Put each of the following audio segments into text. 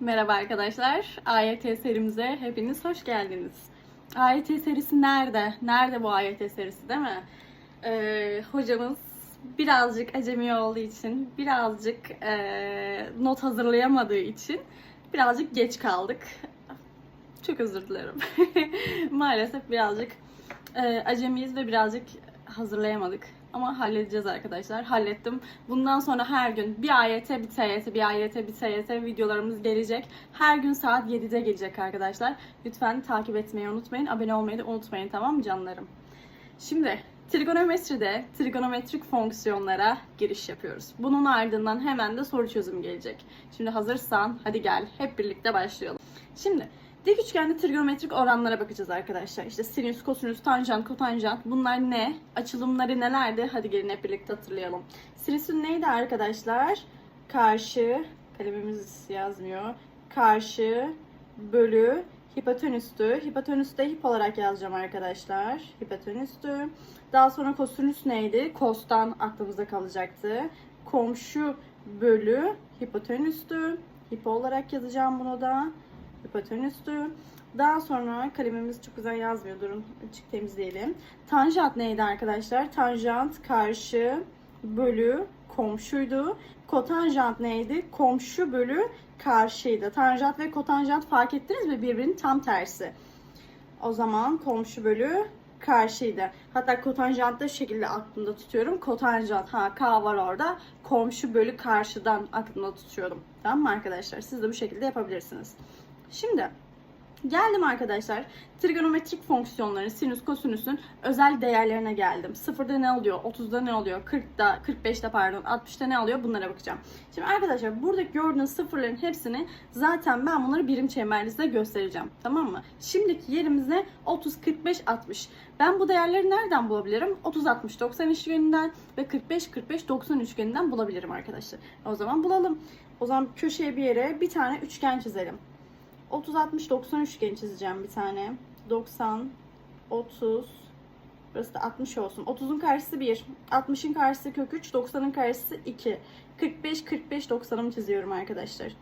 Merhaba arkadaşlar. AYT serimize hepiniz hoş geldiniz. AYT serisi nerede? Nerede bu AYT serisi değil mi? Ee, hocamız birazcık acemi olduğu için, birazcık ee, not hazırlayamadığı için birazcık geç kaldık. Çok özür dilerim. Maalesef birazcık ee, acemiyiz ve birazcık hazırlayamadık. Ama halledeceğiz arkadaşlar. Hallettim. Bundan sonra her gün bir AYT, bir TYT, bir AYT, bir TYT videolarımız gelecek. Her gün saat 7'de gelecek arkadaşlar. Lütfen takip etmeyi unutmayın. Abone olmayı da unutmayın tamam mı canlarım? Şimdi trigonometride trigonometrik fonksiyonlara giriş yapıyoruz. Bunun ardından hemen de soru çözümü gelecek. Şimdi hazırsan hadi gel hep birlikte başlayalım. Şimdi dik üçgende trigonometrik oranlara bakacağız arkadaşlar. İşte sinüs, kosinüs, tanjant, kotanjant bunlar ne? Açılımları nelerdi? Hadi gelin hep birlikte hatırlayalım. Sinüsün neydi arkadaşlar? Karşı, kalemimiz yazmıyor. Karşı bölü hipotenüstü. Hipotenüsü de hip olarak yazacağım arkadaşlar. Hipotenüstü. Daha sonra kosinüs neydi? Kostan aklımızda kalacaktı. Komşu bölü hipotenüstü. Hip olarak yazacağım bunu da. Hipotenüstü. Daha sonra kalemimiz çok güzel yazmıyor. Durun açık temizleyelim. Tanjant neydi arkadaşlar? Tanjant karşı bölü komşuydu. Kotanjant neydi? Komşu bölü karşıydı. Tanjant ve kotanjant fark ettiniz mi? Birbirinin tam tersi. O zaman komşu bölü karşıydı. Hatta kotanjant da şekilde aklımda tutuyorum. Kotanjant ha K var orada. Komşu bölü karşıdan aklımda tutuyorum. Tamam mı arkadaşlar? Siz de bu şekilde yapabilirsiniz. Şimdi Geldim arkadaşlar. Trigonometrik fonksiyonların sinüs kosinüsün özel değerlerine geldim. Sıfırda ne oluyor? 30'da ne oluyor? 40'da, 45'te pardon, 60'ta ne oluyor? Bunlara bakacağım. Şimdi arkadaşlar buradaki gördüğünüz sıfırların hepsini zaten ben bunları birim çemberlerinizde göstereceğim. Tamam mı? Şimdiki yerimiz ne? 30, 45, 60. Ben bu değerleri nereden bulabilirim? 30, 60, 90 üçgeninden ve 45, 45, 90 üçgeninden bulabilirim arkadaşlar. O zaman bulalım. O zaman köşeye bir yere bir tane üçgen çizelim. 30 60 90 üçgen çizeceğim bir tane. 90 30 Burası da 60 olsun. 30'un karşısı 1, 60'ın karşısı kök 3, 90'ın karşısı 2. 45 45 90'ımı çiziyorum arkadaşlar.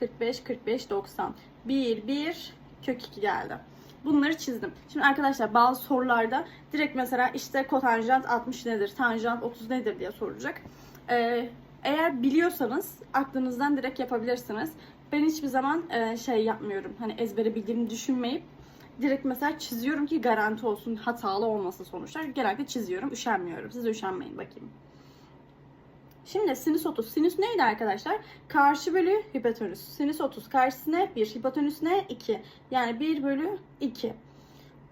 45 45 90. 1 1 kök 2 geldi. Bunları çizdim. Şimdi arkadaşlar bazı sorularda direkt mesela işte kotanjant 60 nedir, tanjant 30 nedir diye soracak. Ee, eğer biliyorsanız aklınızdan direkt yapabilirsiniz. Ben hiçbir zaman e, şey yapmıyorum. Hani ezbere bildiğimi düşünmeyip direkt mesela çiziyorum ki garanti olsun hatalı olmasın sonuçlar. Genelde çiziyorum. Üşenmiyorum. Siz üşenmeyin bakayım. Şimdi sinüs 30. Sinüs neydi arkadaşlar? Karşı bölü hipotenüs. Sinüs 30 karşısına 1, hipotenüsüne 2. Yani 1 bölü 2.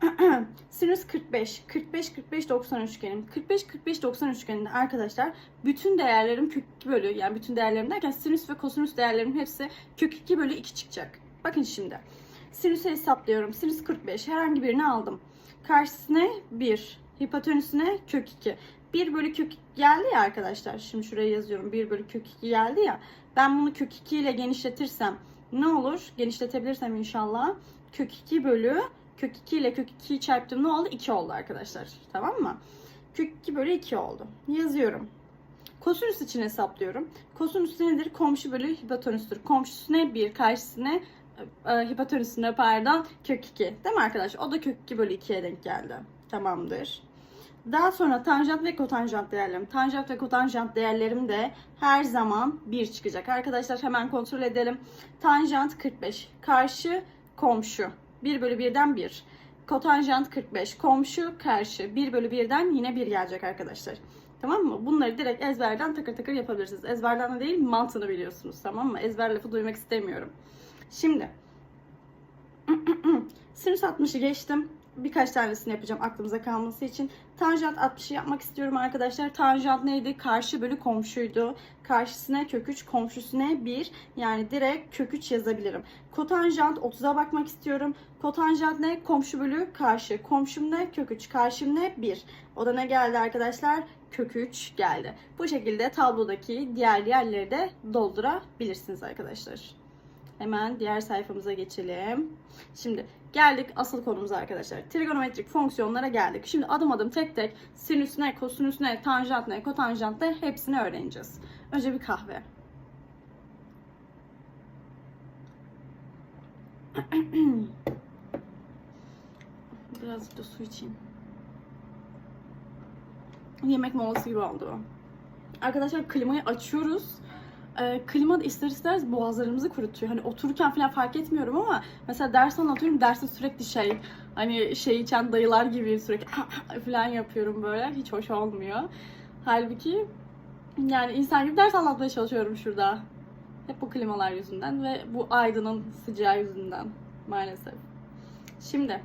Sinüs 45. 45 45 90 üçgenim. 45 45 90 üçgeninde arkadaşlar bütün değerlerim kök 2 bölü yani bütün değerlerim derken sinüs ve kosinüs değerlerim hepsi kök 2 bölü 2 çıkacak. Bakın şimdi. Sinüsü hesaplıyorum. Sinüs 45. Herhangi birini aldım. Karşısına 1. Hipotenüsüne kök 2. 1 bölü kök 2 geldi ya arkadaşlar. Şimdi şuraya yazıyorum. 1 bölü kök 2 geldi ya. Ben bunu kök 2 ile genişletirsem ne olur? Genişletebilirsem inşallah. Kök 2 bölü kök 2 ile kök 2'yi çarptım ne oldu? 2 oldu arkadaşlar. Tamam mı? Kök 2 bölü 2 oldu. Yazıyorum. Kosinüs için hesaplıyorum. Kosinüs nedir? Komşu bölü hipotenüstür. Komşusuna 1, karşısına e, hipotenüsüne pardon kök 2. Değil mi arkadaşlar? O da kök 2 bölü 2'ye denk geldi. Tamamdır. Daha sonra tanjant ve kotanjant değerlerim. Tanjant ve kotanjant değerlerim de her zaman 1 çıkacak. Arkadaşlar hemen kontrol edelim. Tanjant 45. Karşı komşu. 1 bölü 1'den 1. Kotanjant 45. Komşu karşı. 1 bölü 1'den yine 1 gelecek arkadaşlar. Tamam mı? Bunları direkt ezberden takır takır yapabilirsiniz. Ezberden de değil mantığını biliyorsunuz. Tamam mı? Ezber lafı duymak istemiyorum. Şimdi sinüs 60'ı geçtim. Birkaç tanesini yapacağım aklımıza kalması için. Tanjant 60'ı yapmak istiyorum arkadaşlar. Tanjant neydi? Karşı bölü komşuydu. Karşısına kök 3, komşusuna 1. Yani direkt kök 3 yazabilirim. Kotanjant 30'a bakmak istiyorum. Kotanjant ne? Komşu bölü karşı. Komşum ne? Kök 3. Karşım ne? 1. O da ne geldi arkadaşlar? Kök 3 geldi. Bu şekilde tablodaki diğer yerleri de doldurabilirsiniz arkadaşlar. Hemen diğer sayfamıza geçelim. Şimdi geldik asıl konumuza arkadaşlar. Trigonometrik fonksiyonlara geldik. Şimdi adım adım tek tek sinüs ne, kosinüs ne, tanjant ne, kotanjant ne hepsini öğreneceğiz. Önce bir kahve. Birazcık da su içeyim. Yemek molası gibi oldu. Arkadaşlar klimayı açıyoruz. Ee, klima ister istemez boğazlarımızı kurutuyor. Hani otururken falan fark etmiyorum ama mesela ders anlatıyorum derste sürekli şey hani şey içen dayılar gibi sürekli falan yapıyorum böyle. Hiç hoş olmuyor. Halbuki yani insan gibi ders anlatmaya çalışıyorum şurada. Hep bu klimalar yüzünden ve bu aydının sıcağı yüzünden maalesef. Şimdi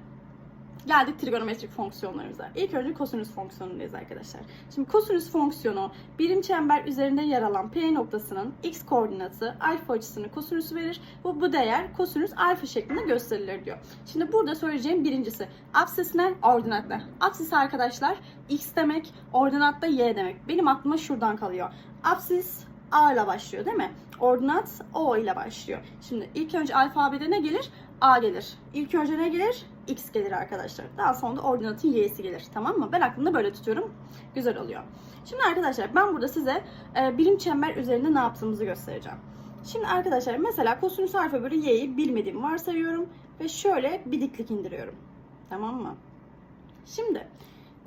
geldik trigonometrik fonksiyonlarımıza. İlk önce kosinüs fonksiyonundayız arkadaşlar. Şimdi kosinüs fonksiyonu birim çember üzerinde yer alan P noktasının x koordinatı alfa açısını kosinüsü verir. Bu, bu değer kosinüs alfa şeklinde gösterilir diyor. Şimdi burada söyleyeceğim birincisi absis ne? Ordinat ne? Absis arkadaşlar x demek, ordinat da y demek. Benim aklıma şuradan kalıyor. Absis A ile başlıyor değil mi? Ordinat O ile başlıyor. Şimdi ilk önce alfabede ne gelir? A gelir. İlk önce ne gelir? X gelir arkadaşlar. Daha sonra da ordinatın Y'si gelir. Tamam mı? Ben aklımda böyle tutuyorum. Güzel oluyor. Şimdi arkadaşlar ben burada size e, birim çember üzerinde ne yaptığımızı göstereceğim. Şimdi arkadaşlar mesela kosinüs alfa bölü y'yi bilmediğimi varsayıyorum ve şöyle bir diklik indiriyorum. Tamam mı? Şimdi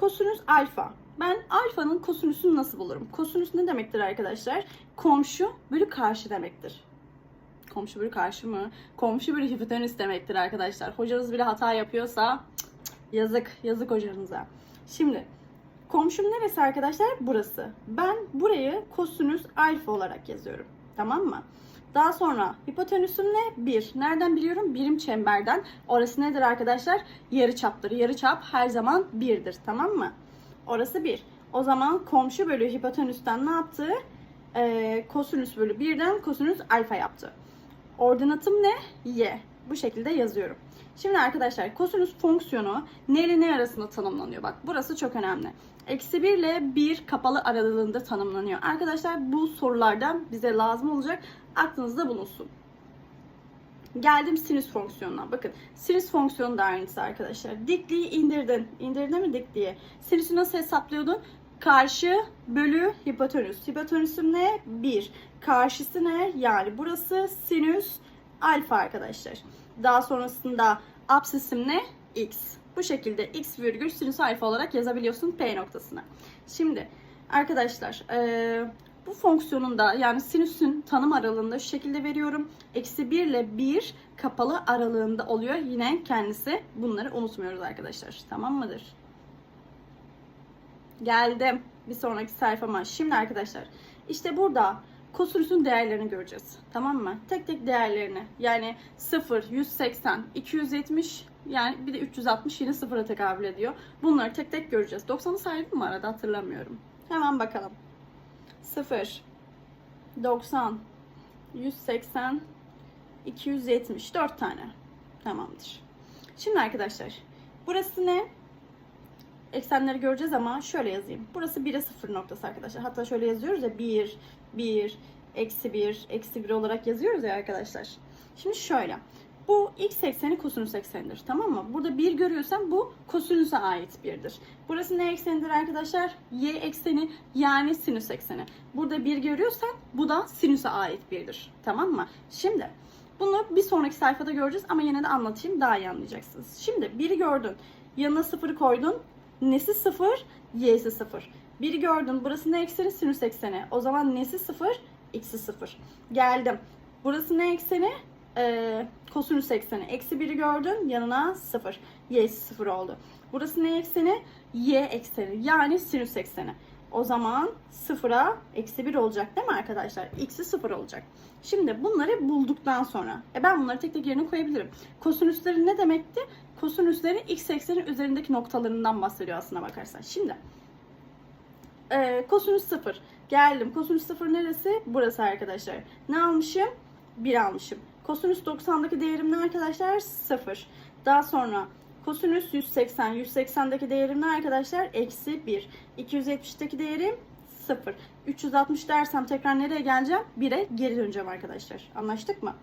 kosinüs alfa. Ben alfanın kosinüsünü nasıl bulurum? Kosinüs ne demektir arkadaşlar? Komşu bölü karşı demektir. Komşu bölü karşı mı? Komşu bölü hipotenüs demektir arkadaşlar. Hocanız bile hata yapıyorsa cık yazık, yazık hocanıza. Şimdi komşum neresi arkadaşlar? Burası. Ben burayı kosinüs alfa olarak yazıyorum. Tamam mı? Daha sonra hipotenüsüm ne? 1. Nereden biliyorum? Birim çemberden. Orası nedir arkadaşlar? Yarıçaptır. Yarıçap her zaman 1'dir. Tamam mı? Orası 1. O zaman komşu bölü hipotenüsten ne yaptı? Ee, kosinüs bölü 1'den kosinüs alfa yaptı. Ordinatım ne? Y. Bu şekilde yazıyorum. Şimdi arkadaşlar kosinüs fonksiyonu ne ile ne arasında tanımlanıyor? Bak burası çok önemli. Eksi 1 ile 1 kapalı aralığında tanımlanıyor. Arkadaşlar bu sorulardan bize lazım olacak. Aklınızda bulunsun. Geldim sinüs fonksiyonuna. Bakın sinüs fonksiyonu da aynısı arkadaşlar. Dikliği indirdin. İndirdin mi dikliği? Sinüsü nasıl hesaplıyordun? Karşı bölü hipotenüs. Hipotenüsüm ne? 1. Karşısı ne? Yani burası sinüs alfa arkadaşlar. Daha sonrasında absisim ne? X. Bu şekilde x virgül sinüs alfa olarak yazabiliyorsun P noktasına. Şimdi arkadaşlar ee, bu fonksiyonun da yani sinüsün tanım aralığında şu şekilde veriyorum. Eksi 1 ile 1 kapalı aralığında oluyor yine kendisi. Bunları unutmuyoruz arkadaşlar. Tamam mıdır? Geldim bir sonraki sayfama. Şimdi arkadaşlar işte burada kosinüsün değerlerini göreceğiz. Tamam mı? Tek tek değerlerini. Yani 0, 180, 270 yani bir de 360 yine sıfıra tekabül ediyor. Bunları tek tek göreceğiz. 90'ı saydım mı arada hatırlamıyorum. Hemen bakalım. 0, 90, 180, 270. 4 tane. Tamamdır. Şimdi arkadaşlar burası ne? Eksenleri göreceğiz ama şöyle yazayım. Burası 1'e 0 noktası arkadaşlar. Hatta şöyle yazıyoruz ya 1, 1, eksi 1, eksi 1 olarak yazıyoruz ya arkadaşlar. Şimdi şöyle. Bu x ekseni kosinüs eksenidir. Tamam mı? Burada 1 görüyorsan bu kosinüse ait birdir. Burası ne eksenidir arkadaşlar? Y ekseni yani sinüs ekseni. Burada 1 görüyorsan bu da sinüse ait birdir. Tamam mı? Şimdi bunu bir sonraki sayfada göreceğiz ama yine de anlatayım daha iyi anlayacaksınız. Şimdi 1'i gördün. Yanına 0'ı koydun. Nesi 0? Y'si 0. 1'i gördün. Burası ne ekseni? Sinüs ekseni. O zaman nesi 0? X'i 0. Geldim. Burası ne ekseni? Ee, kosinüs ekseni. Eksi 1'i gördün. Yanına 0. Y'si 0 oldu. Burası ne ekseni? Y ekseni. Yani sinüs ekseni. O zaman 0'a eksi 1 olacak değil mi arkadaşlar? X'i 0 olacak. Şimdi bunları bulduktan sonra e ben bunları tek tek yerine koyabilirim. Kosinüsleri ne demekti? Kosinüslerin x eksenin üzerindeki noktalarından bahsediyor aslına bakarsan. Şimdi e, kosinüs 0. Geldim. Kosinüs 0 neresi? Burası arkadaşlar. Ne almışım? 1 almışım. Kosinüs 90'daki değerim ne arkadaşlar? 0. Daha sonra kosinüs 180. 180'deki değerim ne arkadaşlar? Eksi 1. 270'deki değerim 0. 360 dersem tekrar nereye geleceğim? 1'e geri döneceğim arkadaşlar. Anlaştık mı?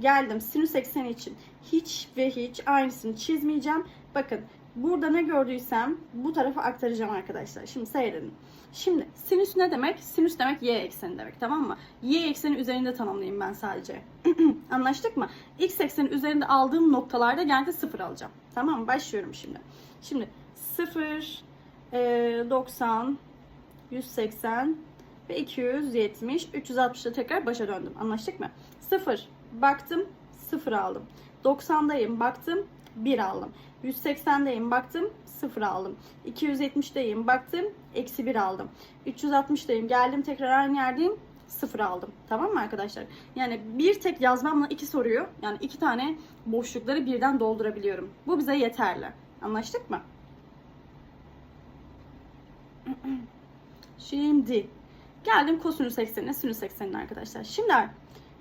Geldim sinüs ekseni için hiç ve hiç aynısını çizmeyeceğim. Bakın burada ne gördüysem bu tarafa aktaracağım arkadaşlar. Şimdi seyredin. Şimdi sinüs ne demek? Sinüs demek y ekseni demek tamam mı? Y ekseni üzerinde tanımlayayım ben sadece. Anlaştık mı? X ekseni üzerinde aldığım noktalarda genelde sıfır alacağım. Tamam mı? Başlıyorum şimdi. Şimdi 0, e, 90, 180 ve 270, 360'da tekrar başa döndüm. Anlaştık mı? 0, baktım, 0 aldım. 90'dayım, baktım, 1 aldım. 180'deyim, baktım, 0 aldım. 270'deyim, baktım, eksi 1 aldım. 360'dayım, geldim tekrar aynı yerdeyim, 0 aldım. Tamam mı arkadaşlar? Yani bir tek yazmamla iki soruyu, yani iki tane boşlukları birden doldurabiliyorum. Bu bize yeterli. Anlaştık mı? Şimdi geldim kosinüs eksenine, sinüs eksenine arkadaşlar. Şimdi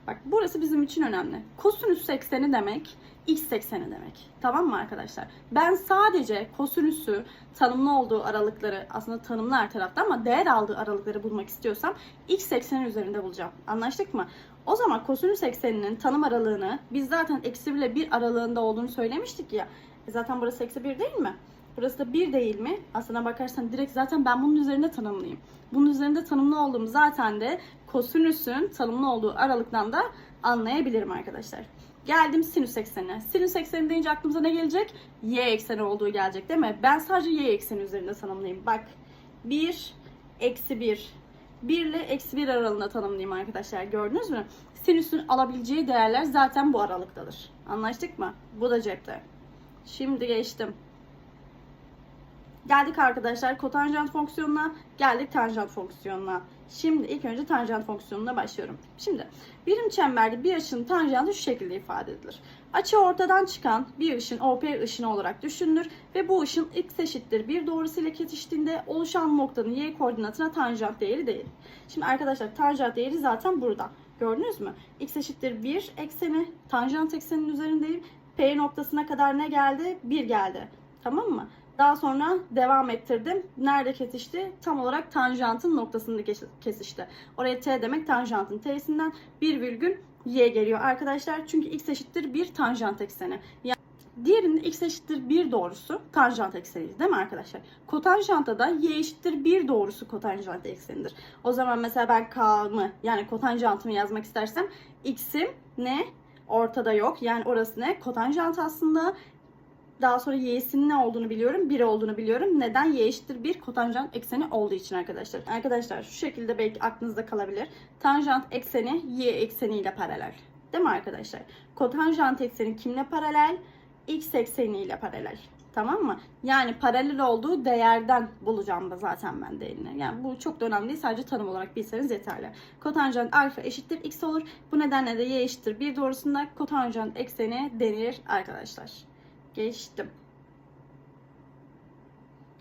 bak burası bizim için önemli. Kosinüs ekseni demek x ekseni demek. Tamam mı arkadaşlar? Ben sadece kosinüsü tanımlı olduğu aralıkları aslında tanımlı her tarafta ama değer aldığı aralıkları bulmak istiyorsam x ekseni üzerinde bulacağım. Anlaştık mı? O zaman kosinüs ekseninin tanım aralığını biz zaten eksi 1 ile 1 aralığında olduğunu söylemiştik ya. E zaten burası eksi 1 değil mi? Burası da 1 değil mi? Aslına bakarsan direkt zaten ben bunun üzerinde tanımlıyım. Bunun üzerinde tanımlı olduğum zaten de kosinüsün tanımlı olduğu aralıktan da anlayabilirim arkadaşlar. Geldim sinüs eksenine. Sinüs ekseni deyince aklımıza ne gelecek? Y ekseni olduğu gelecek değil mi? Ben sadece y ekseni üzerinde tanımlayayım. Bak 1, eksi 1. 1 ile eksi 1 aralığında tanımlayayım arkadaşlar. Gördünüz mü? Sinüsün alabileceği değerler zaten bu aralıktadır. Anlaştık mı? Bu da cepte. Şimdi geçtim. Geldik arkadaşlar kotanjant fonksiyonuna, geldik tanjant fonksiyonuna. Şimdi ilk önce tanjant fonksiyonuna başlıyorum. Şimdi birim çemberde bir açının tanjantı şu şekilde ifade edilir. Açı ortadan çıkan bir ışın OP ışını olarak düşünülür ve bu ışın x eşittir bir doğrusuyla kesiştiğinde oluşan noktanın y koordinatına tanjant değeri değil. Şimdi arkadaşlar tanjant değeri zaten burada. Gördünüz mü? x eşittir 1 ekseni, tanjant ekseninin üzerindeyim. P noktasına kadar ne geldi? 1 geldi. Tamam mı? Daha sonra devam ettirdim. Nerede kesişti? Tam olarak tanjantın noktasında kesişti. Oraya t demek tanjantın t'sinden bir virgül y geliyor arkadaşlar. Çünkü x eşittir bir tanjant ekseni. Yani Diğerinin x eşittir 1 doğrusu tanjant ekseniydi değil mi arkadaşlar? Kotanjanta da y eşittir 1 doğrusu kotanjant eksenidir. O zaman mesela ben k'mı yani kotanjantımı yazmak istersem x'im ne? Ortada yok. Yani orası ne? Kotanjant aslında. Daha sonra y'sinin ne olduğunu biliyorum. 1 olduğunu biliyorum. Neden? y eşittir 1 kotanjant ekseni olduğu için arkadaşlar. Arkadaşlar şu şekilde belki aklınızda kalabilir. Tanjant ekseni y ekseniyle paralel. Değil mi arkadaşlar? Kotanjant ekseni kimle paralel? X ekseniyle paralel. Tamam mı? Yani paralel olduğu değerden bulacağım da zaten ben değerini. Yani bu çok da önemli değil. Sadece tanım olarak bilseniz yeterli. Kotanjant alfa eşittir x olur. Bu nedenle de y eşittir 1 doğrusunda kotanjant ekseni denir arkadaşlar. Geçtim.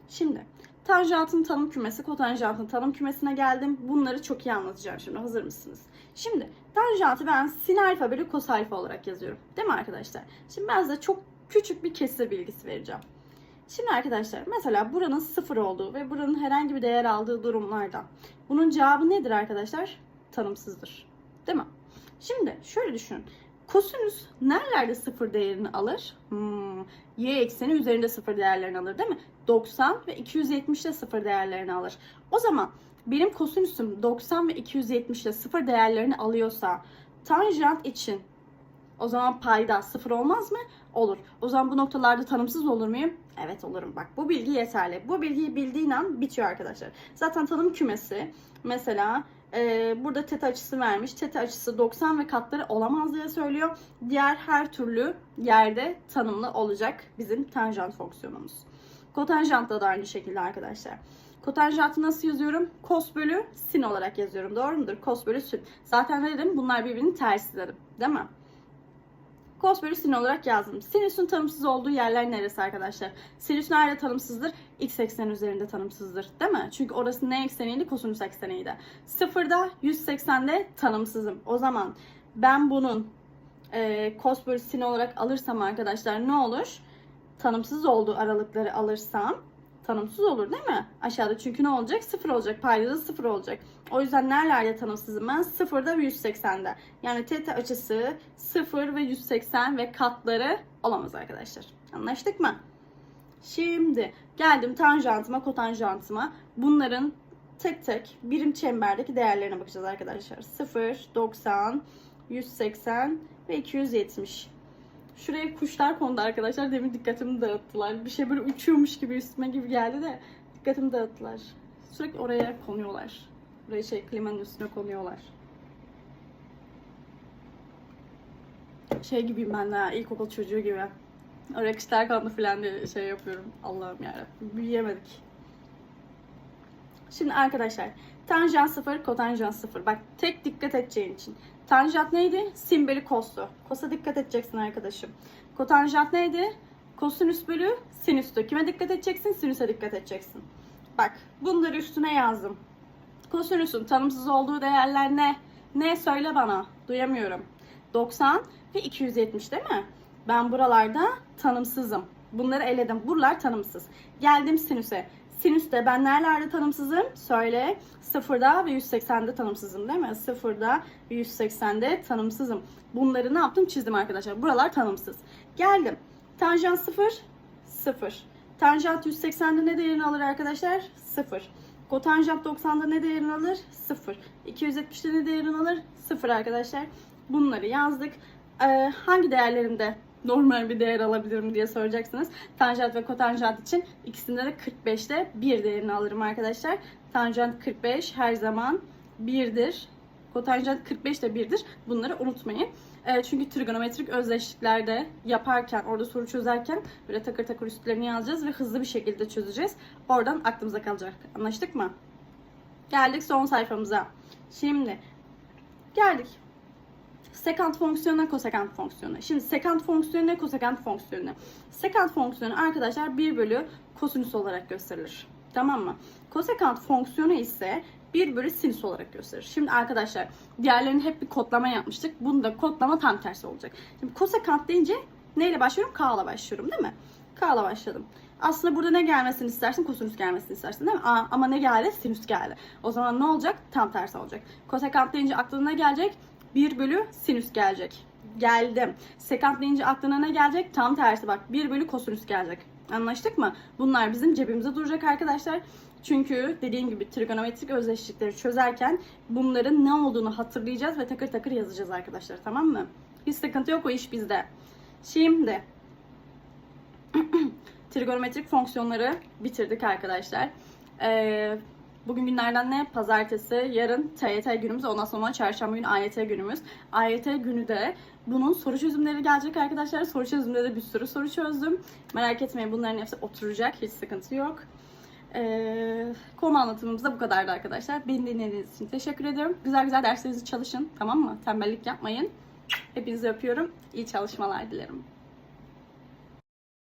Şimdi tanjantın tanım kümesi, kotanjantın tanım kümesine geldim. Bunları çok iyi anlatacağım şimdi. Hazır mısınız? Şimdi tanjantı ben sin alfa bölü kos alfa olarak yazıyorum. Değil mi arkadaşlar? Şimdi ben size çok küçük bir kesir bilgisi vereceğim. Şimdi arkadaşlar mesela buranın sıfır olduğu ve buranın herhangi bir değer aldığı durumlarda bunun cevabı nedir arkadaşlar? Tanımsızdır. Değil mi? Şimdi şöyle düşünün. Kosinüs nerelerde sıfır değerini alır? Hmm, y ekseni üzerinde sıfır değerlerini alır değil mi? 90 ve 270 ile sıfır değerlerini alır. O zaman benim kosinüsüm 90 ve 270 ile sıfır değerlerini alıyorsa tanjant için o zaman payda sıfır olmaz mı? Olur. O zaman bu noktalarda tanımsız olur muyum? Evet olurum. Bak bu bilgi yeterli. Bu bilgiyi bildiğin an bitiyor arkadaşlar. Zaten tanım kümesi mesela e, burada teta açısı vermiş. Teta açısı 90 ve katları olamaz diye söylüyor. Diğer her türlü yerde tanımlı olacak bizim tanjant fonksiyonumuz. Kotanjantta da aynı şekilde arkadaşlar. Kotanjantı nasıl yazıyorum? Kos bölü sin olarak yazıyorum. Doğru mudur? Kos bölü sin. Zaten ne dedim? Bunlar birbirinin tersi dedim. Değil mi? Kos bölü sin olarak yazdım. Sinüsün tanımsız olduğu yerler neresi arkadaşlar? Sinüs nerede tanımsızdır? X ekseni üzerinde tanımsızdır. Değil mi? Çünkü orası ne ekseniydi? Kosinüs ekseniydi. Sıfırda 180'de tanımsızım. O zaman ben bunun e, kos bölü sin olarak alırsam arkadaşlar ne olur? Tanımsız olduğu aralıkları alırsam tanımsız olur değil mi? Aşağıda çünkü ne olacak? Sıfır olacak. Payda da sıfır olacak. O yüzden nerelerde tanımsızım ben? Sıfırda ve 180'de. Yani teta açısı 0 ve 180 ve katları olamaz arkadaşlar. Anlaştık mı? Şimdi geldim tanjantıma, kotanjantıma. Bunların tek tek birim çemberdeki değerlerine bakacağız arkadaşlar. 0, 90, 180 ve 270. Şuraya kuşlar kondu arkadaşlar. Demin dikkatimi dağıttılar. Bir şey böyle uçuyormuş gibi üstüme gibi geldi de dikkatimi dağıttılar. Sürekli oraya konuyorlar. Buraya şey klimanın üstüne konuyorlar. Şey gibiyim ben de ha, ilkokul çocuğu gibi. Oraya kuşlar kondu falan diye şey yapıyorum. Allah'ım yarabbim. Büyüyemedik. Şimdi arkadaşlar tanjant 0, kotanjant 0. Bak tek dikkat edeceğin için. Tanjant neydi? Sin bölü. Kosa dikkat edeceksin arkadaşım. Kotanjant neydi? Kosinüs bölü sinüstü. Kime dikkat edeceksin? Sinüse dikkat edeceksin. Bak bunları üstüne yazdım. Kosinüsün tanımsız olduğu değerler ne? Ne söyle bana. Duyamıyorum. 90 ve 270 değil mi? Ben buralarda tanımsızım. Bunları eledim. Buralar tanımsız. Geldim sinüse. Sinüste ben nerelerde tanımsızım? Söyle. 0'da ve 180'de tanımsızım değil mi? 0'da ve 180'de tanımsızım. Bunları ne yaptım? Çizdim arkadaşlar. Buralar tanımsız. Geldim. Tanjant 0, 0. Tanjant 180'de ne değerini alır arkadaşlar? 0. Kotanjant 90'da ne değerini alır? 0. 270'de ne değerini alır? 0 arkadaşlar. Bunları yazdık. Ee, hangi değerlerinde normal bir değer alabilirim diye soracaksınız. Tanjant ve kotanjant için ikisinde de 45'te 1 değerini alırım arkadaşlar. Tanjant 45 her zaman 1'dir. Kotanjant 45 de 1'dir. Bunları unutmayın. Ee, çünkü trigonometrik özdeşliklerde yaparken, orada soru çözerken böyle takır takır üstlerini yazacağız ve hızlı bir şekilde çözeceğiz. Oradan aklımıza kalacak. Anlaştık mı? Geldik son sayfamıza. Şimdi geldik sekant fonksiyonuna kosekant fonksiyonu. Şimdi sekant fonksiyonu ne kosekant fonksiyonu? Sekant fonksiyonu arkadaşlar 1 bölü kosinüs olarak gösterilir. Tamam mı? Kosekant fonksiyonu ise 1 bölü sinüs olarak gösterir. Şimdi arkadaşlar diğerlerini hep bir kodlama yapmıştık. Bunda kodlama tam tersi olacak. Şimdi kosekant deyince neyle başlıyorum? K ile başlıyorum değil mi? K ile başladım. Aslında burada ne gelmesini istersin? Kosinüs gelmesini istersin değil mi? Aa, ama ne geldi? Sinüs geldi. O zaman ne olacak? Tam tersi olacak. Kosekant deyince aklına gelecek? 1 bölü sinüs gelecek. Geldim. Sekant deyince aklına ne gelecek? Tam tersi bak. 1 bölü kosinüs gelecek. Anlaştık mı? Bunlar bizim cebimizde duracak arkadaşlar. Çünkü dediğim gibi trigonometrik özdeşlikleri çözerken bunların ne olduğunu hatırlayacağız ve takır takır yazacağız arkadaşlar. Tamam mı? Hiç sıkıntı yok o iş bizde. Şimdi trigonometrik fonksiyonları bitirdik arkadaşlar. Ee, Bugün günlerden ne? Pazartesi, yarın TYT günümüz, ondan sonra çarşamba günü AYT günümüz. AYT günü de bunun soru çözümleri gelecek arkadaşlar. Soru çözümünde de bir sürü soru çözdüm. Merak etmeyin bunların hepsi oturacak. Hiç sıkıntı yok. Ee, konu anlatımımız da bu kadardı arkadaşlar. Beni dinlediğiniz için teşekkür ediyorum. Güzel güzel derslerinizi çalışın. Tamam mı? Tembellik yapmayın. Hepinizi öpüyorum. İyi çalışmalar dilerim.